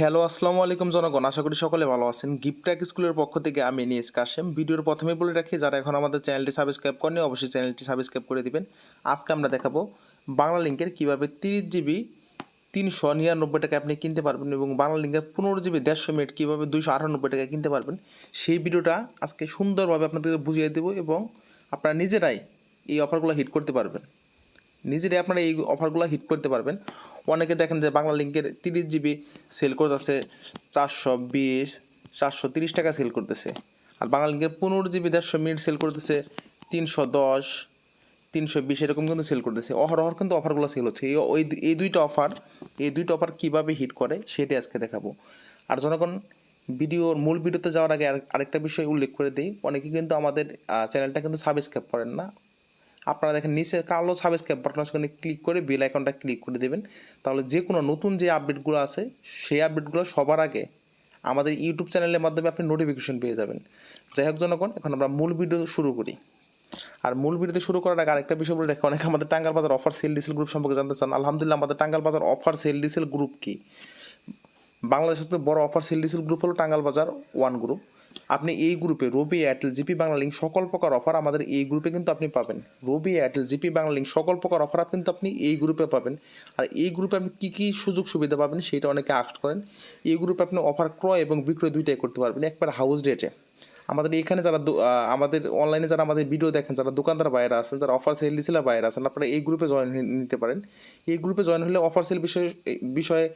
Hello, আসসালামু আলাইকুম জনগণ। আশা করি সকলে ভালো আছেন। গিফট্যাক স্কুলের পক্ষ থেকে আমি নিয়েস কাশেম। ভিডিওর প্রথমে বলে রাখি, যারা এখন আমাদের চ্যানেলটি সাবস্ক্রাইব করেনি অবশ্যই চ্যানেলটি সাবস্ক্রাইব করে দিবেন। আজকে আমরা দেখাবো বাংলা লিঙ্কের কীভাবে তিরিশ জিবি তিনশো নিরানব্বই টাকা আপনি কিনতে পারবেন এবং বাংলা লিঙ্কের পনেরো জিবি দেড়শো মিনিট কীভাবে দুইশো আটানব্বই টাকা কিনতে পারবেন। সেই ভিডিওটা আজকে সুন্দরভাবে আপনাদেরকে বুঝিয়ে দেবো এবং আপনারা নিজেরাই এই অফারগুলো হিট করতে পারবেন। নিজেরাই আপনারা এই অফারগুলো হিট করতে পারবেন। অনেকে দেখেন যে বাংলা লিঙ্কের তিরিশ জিবি সেল করতেছে চারশো বিশ, চারশো তিরিশ টাকা সেল করতেছে। আর বাংলা লিঙ্কের পনেরো জিবি দেড়শো মিনিট সেল করতেছে, তিনশো দশ, তিনশো বিশ এরকম কিন্তু সেল করতেছে। অহরহর কিন্তু অফারগুলো সেল হচ্ছে। এই ওই এই দুইটা অফার, এই দুইটা অফার কীভাবে হিট করে সেটাই আজকে দেখাবো। আর জনগণ ভিডিওর মূল ভিডিওতে যাওয়ার আগে আর- আরেকটা বিষয় উল্লেখ করে দিই। অনেকে কিন্তু আমাদের চ্যানেলটা কিন্তু সাবস্ক্রাইব করেন না। আপনারা দেখেন নিচে কালো সাবস্ক্রাইব বাটন সেখানে ক্লিক করে বেল আইকনটা ক্লিক করে দেবেন। তাহলে যে কোনো নতুন যে আপডেটগুলো আছে, সেই আপডেটগুলো সবার আগে আমাদের ইউটিউব চ্যানেলের মাধ্যমে আপনি নোটিফিকেশন পেয়ে যাবেন। যাই হোক জনগণ, এখন আমরা মূল ভিডিও শুরু করি। আর মূল ভিডিওতে শুরু করার আগে আরেকটা বিষয় বলে রাখি, অনেকে আমাদের টাঙ্গাল বাজার অফার সেল ডিসেল গ্রুপ সম্পর্কে জানতে চান। আলহামদুলিল্লাহ, আমাদের টাঙ্গাল বাজার অফার সেল ডিসেল গ্রুপ কি? বাংলাদেশের সবচেয়ে বড় অফার সেল ডিসেল গ্রুপ হলো টাঙ্গাল বাজার ওয়ান গ্রুপ আপনি এই গ্রুপে Robi Airtel GP Banglalink সকল প্রকার অফার আমাদের এই গ্রুপে কিন্তু আপনি পাবেন। Robi Airtel GP Banglalink সকল প্রকার অফার কিন্তু আপনি এই গ্রুপে পাবেন। আর এই গ্রুপে আপনি কী কী সুযোগ সুবিধা পাবেন সেটা অনেকে আক্ট করেন। এই গ্রুপে আপনি অফার ক্রয় এবং বিক্রয় দুইটাই করতে পারবেন, একবার হাউস রেটে আমাদের এখানে যারা আমাদের অনলাইনে যারা আমাদের ভিডিও দেখেন, যারা দোকানদার বাইরে আছেন, যারা অফার সেল ডিসেলা বাইরে আছেন, আপনারা এই গ্রুপে জয়েন নিতে পারেন। এই গ্রুপে জয়েন হলে অফার সেল বিষয়ে বিষয়ে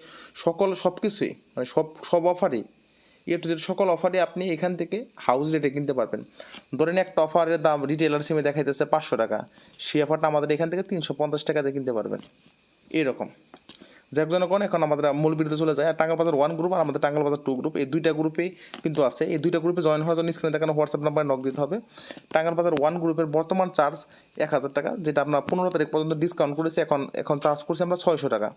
সকল সব কিছুই মানে সব সব অফারই এ টু জেড সকল অফারই আপনি এখান থেকে হাউস রেটে কিনতে পারবেন। ধরেন একটা অফারের দাম রিটেলার সিমে দেখাইতেছে পাঁচশো টাকা। সেই অফারটা আমাদের এখান থেকে তিনশো পঞ্চাশ টাকাতে কিনতে পারবেন। এরকম। যাক জনগণ, এখন আমাদের মূল বিরুদ্ধে চলে যায়। আর টাঙ্গাল বাজার ওয়ান গ্রুপ আর আমাদের টাঙ্গাল বাজার টু গ্রুপ এই দুইটা গ্রুপে কিন্তু আছে। এই দুইটা গ্রুপে জয়েন হওয়ার জন্য স্ক্রিনে দেখানো হোয়াটসঅ্যাপ নাম্বারে নক দিতে হবে। টাঙ্গাল বাজার ওয়ান গ্রুপের বর্তমান চার্জ এক হাজার টাকা, যেটা আমরা পনেরো তারিখ পর্যন্ত ডিসকাউন্ট করেছি। এখন এখন চার্জ করছি আমরা ছয়শো টাকা।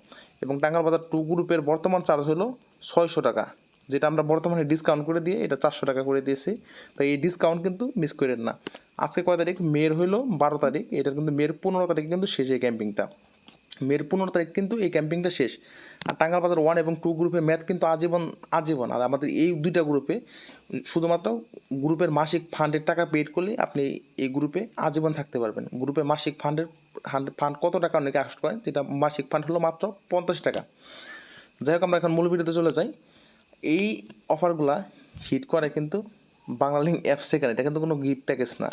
এবং টাঙ্গাল বাজার টু গ্রুপের বর্তমান চার্জ হলো ছয়শো টাকা। যেটা আমরা বর্তমানে ডিসকাউন্ট করে দিয়ে এটা চারশো টাকা করে দিয়েছি। তো এই ডিসকাউন্ট কিন্তু মিস করেন না। আজকে কয় তারিখ? মেয়ের হইল বারো তারিখ। এটার কিন্তু মেয়ের পনেরো তারিখ কিন্তু শেষ এই ক্যাম্পিংটা মেয়ের পনেরো তারিখ কিন্তু এই ক্যাম্পিংটা শেষ। আর টাঙ্গাল বাজার ওয়ান এবং টু গ্রুপের ম্যাথ কিন্তু আজীবন আজীবন। আর আমাদের এই দুইটা গ্রুপে শুধুমাত্র গ্রুপের মাসিক ফান্ডের টাকা পেড করলে আপনি এই গ্রুপে আজীবন থাকতে পারবেন। গ্রুপের মাসিক ফান্ডের ফান্ড কত টাকা অনেকে আক্ট করেন? যেটা মাসিক ফান্ড হলো মাত্র পঞ্চাশ টাকা। যাই হোক, আমরা এখন মূল ভিডিওতে চলে যাই। এই অফারগুলা হিট করে কিন্তু বাংলালিং অ্যাপ সেখানে এটা কিন্তু কোনো গিফট প্যাকেজ না।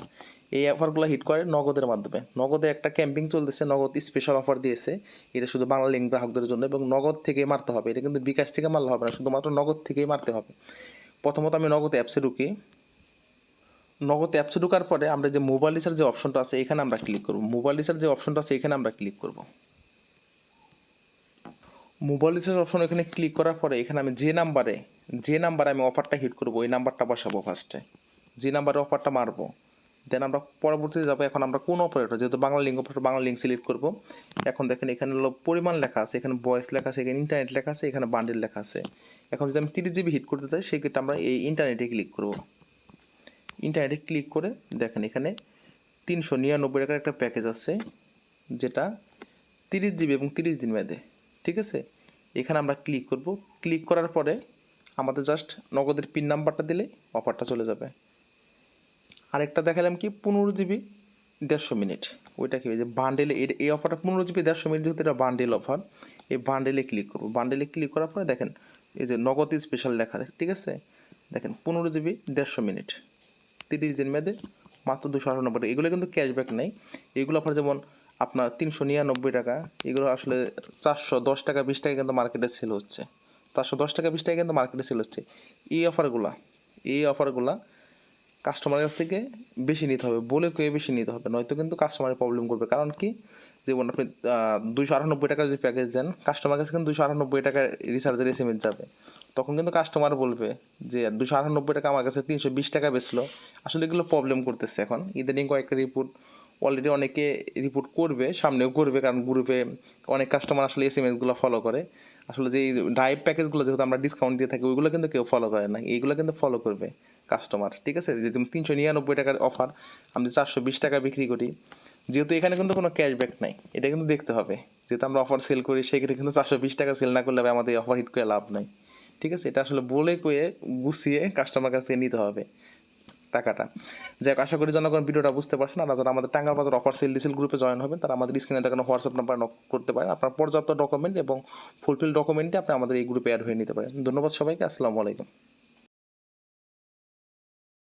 এই অফারগুলো হিট করে নগদের মাধ্যমে। নগদে একটা ক্যাম্পিং চলতেছে, নগদ স্পেশাল অফার দিয়েছে। এটা শুধু বাংলা লিঙ্ক গ্রাহকদের জন্য এবং নগদ থেকে মারতে হবে। এটা কিন্তু বিকাশ থেকে মারলে হবে না, শুধুমাত্র নগদ থেকেই মারতে হবে। প্রথমত আমি নগদ অ্যাপসে ঢুকি। নগদ অ্যাপসে ঢোকার পরে আমরা যে মোবাইল রিচার্জ যে অপশনটা আছে, এখানে আমরা ক্লিক করব। মোবাইল রিচার্জ যে অপশনটা আছে, এখানে আমরা ক্লিক করব। মোবাইল রিচার্জ অপশন এখানে ক্লিক করার পরে এখানে আমি যে নাম্বারে যে নাম্বারে আমি অফারটা হিট করব, ওই নাম্বারটা বসাবো ফার্স্টে যে নাম্বারে অফারটা মারবো দেন আমরা পরবর্তীতে যাব, এখন আমরা কোন অপারেটর যেহেতু Banglalink operator Banglalink select করব, এখন দেখেন এখানে হলো পরিমাণ লেখা আছে, এখানে ভয়েস লেখা আছে, এখানে ইন্টারনেট লেখা আছে, এখানে বান্ডেল লেখা আছে। এখন যদি আমি তিরিশ জিবি হিট করতে চাই, সেক্ষেত্রে আমরা এই ইন্টারনেটে ক্লিক করব। ইন্টারনেটে ক্লিক করে দেখেন এখানে তিনশো নিরানব্বই টাকার একটা প্যাকেজ আছে, যেটা তিরিশ জিবি এবং তিরিশ দিন মেয়াদে। ঠিক আছে? এখানে আমরা ক্লিক করব। ক্লিক করার পরে আমাদের জাস্ট নগদের পিন নাম্বারটা দিলে অফারটা চলে যাবে। আরেকটা দেখালাম কি? পনেরো জিবি দেড়শো মিনিট। ওইটা কি? যে বান্ডেলে এই অফারটা পনেরো জিবি দেড়শো মিনিট যেহেতু এটা বান্ডেল অফার এই বান্ডেলে ক্লিক করব। বান্ডেলে ক্লিক করার পরে দেখেন, এই যে নগদ স্পেশাল লেখা ঠিক আছে? দেখেন, পনেরো জিবি দেড়শো মিনিট। তিরিশ দিন মেয়াদে মাত্র দুশো টাকা এগুলো কিন্তু ক্যাশব্যাক নেই। এগুলো অফার যেমন আপনার তিনশো নিরানব্বই টাকা, এগুলো আসলে চারশো দশ টাকা, বিশ টাকা কিন্তু মার্কেটে সেল হচ্ছে। চারশো দশ টাকা, বিশ টাকা কিন্তু মার্কেটে সেল হচ্ছে। এই অফারগুলা এই অফারগুলা কাস্টমারের কাছ থেকে বেশি নিতে হবে, বলে কয়ে বেশি নিতে হবে, নয়তো কিন্তু কাস্টমারের প্রবলেম করবে। কারণ কি? যেমন আপনি দুইশো আটানব্বই টাকার যদি প্যাকেজ দেন কাস্টমার কাছে কিন্তু দুইশো আটানব্বই টাকার রিচার্জের এস যাবে। তখন কিন্তু কাস্টমার বলবে যে দুশো আটানব্বই টাকা আমার কাছে তিনশো বিশ টাকা বেচলো। আসলে এগুলো প্রবলেম করতেছে এখন। ইদানিং কয়েকটা রিপোর্ট অলরেডি অনেকে রিপোর্ট করবে, সামনেও করবে, কারণ গ্রুপে অনেক কাস্টমার আসলে এস এম এসগুলো ফলো করে। আসলে যে ড্রাইভ প্যাকেজগুলো যেহেতু আমরা ডিসকাউন্ট দিয়ে থাকি, ওইগুলো কিন্তু কেউ ফলো করে না। এইগুলো কিন্তু ফলো করবে কাস্টমার ঠিক আছে? যে তুমি তিনশো নিরানব্বই টাকার অফার আমি চারশো বিশ টাকা বিক্রি করি, যেহেতু এখানে কিন্তু কোনো ক্যাশব্যাক নাই। এটা কিন্তু দেখতে হবে। যেহেতু আমরা অফার সেল করি, সেক্ষেত্রে কিন্তু চারশো বিশ টাকা সেল না করলে আমাদের অফার হিট করে লাভ নাই। ঠিক আছে? এটা আসলে বলে কয়ে গুছিয়ে কাস্টমার কাছ থেকে নিতে হবে। টাকাটা। যাই হোক আশা করি জনগণ ভিডিওটা বুঝতে পারছেন। আর যারা আমাদের টাঙ্গাল বাজার অফার সেল ডিসেল গ্রুপে জয়েন হবেন, তারা আমাদের স্ক্রিনে দেখানো হোয়াটসঅ্যাপ নাম্বার নক করতে পারেন। আপনার পর্যাপ্ত ডকুমেন্ট এবং ফুলফিল ডকুমেন্টে আপনি আমাদের এই গ্রুপে অ্যাড হয়ে নিতে পারেন। ধন্যবাদ সবাইকে। আসসালামু আলাইকুম।